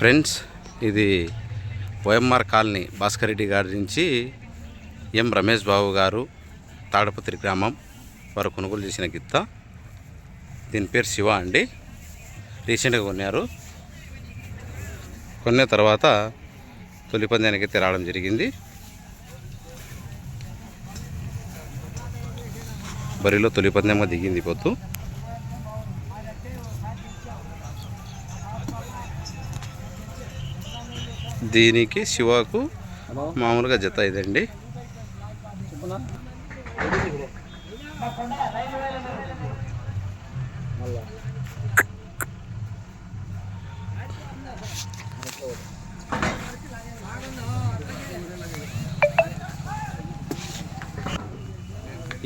Friends ఇది OMR colony Bhaskar Reddy గారి నుంచి ఎం రమేష్ బాబు గారు తాడపత్రి గ్రామం వారు కొనుగోలు చేసిన గిత్త. దీని పేరు శివ అండి. రీసెంట్గా కొన్నారు. కొన్న తర్వాత తొలి పందానికి అయితే రావడం జరిగింది. బరిలో తొలి పందెంగా దిగింది పొద్దు దీనికి శివకు మామూలుగా జత ఇదండి.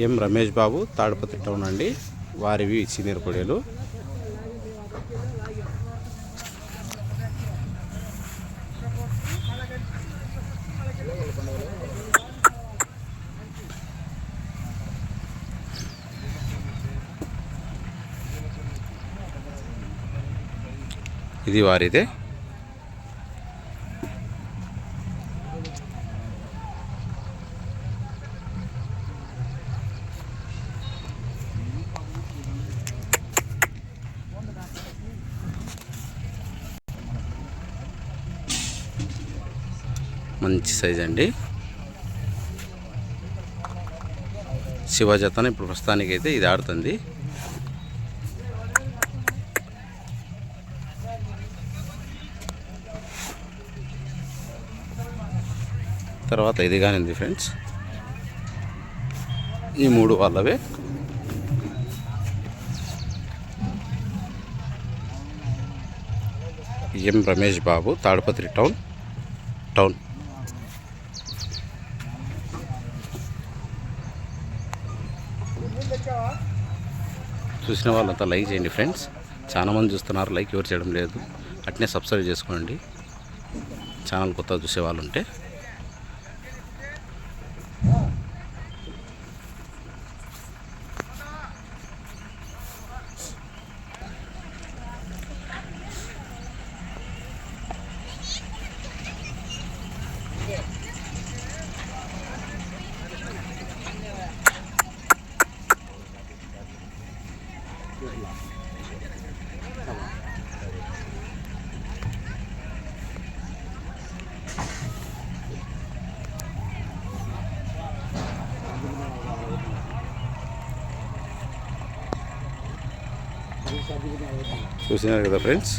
ఎం రమేష్ బాబు తాడపతి టౌన్ అండి. వారివి సీనియర్ పొడేలు ఇది వారిదే. మంచి సైజ్ అండి. శివజతన ఇప్పుడు ప్రస్తుతానికైతే ఇది ఆడుతుంది. తర్వాత ఇది కానింది ఫ్రెండ్స్. ఈ మూడు వాళ్ళవే. M Ramesh Babu Tadipatri town town. చూసిన వాళ్ళంతా లైక్ చేయండి ఫ్రెండ్స్. చాలా మంది చూస్తున్నారు లైక్ ఎవరు చేయడం లేదు. అట్నే సబ్స్క్రైబ్ చేసుకోండి. ఛానల్ కొత్త చూసే వాళ్ళు ఉంటే చూసినారు కదా ఫ్రెండ్స్?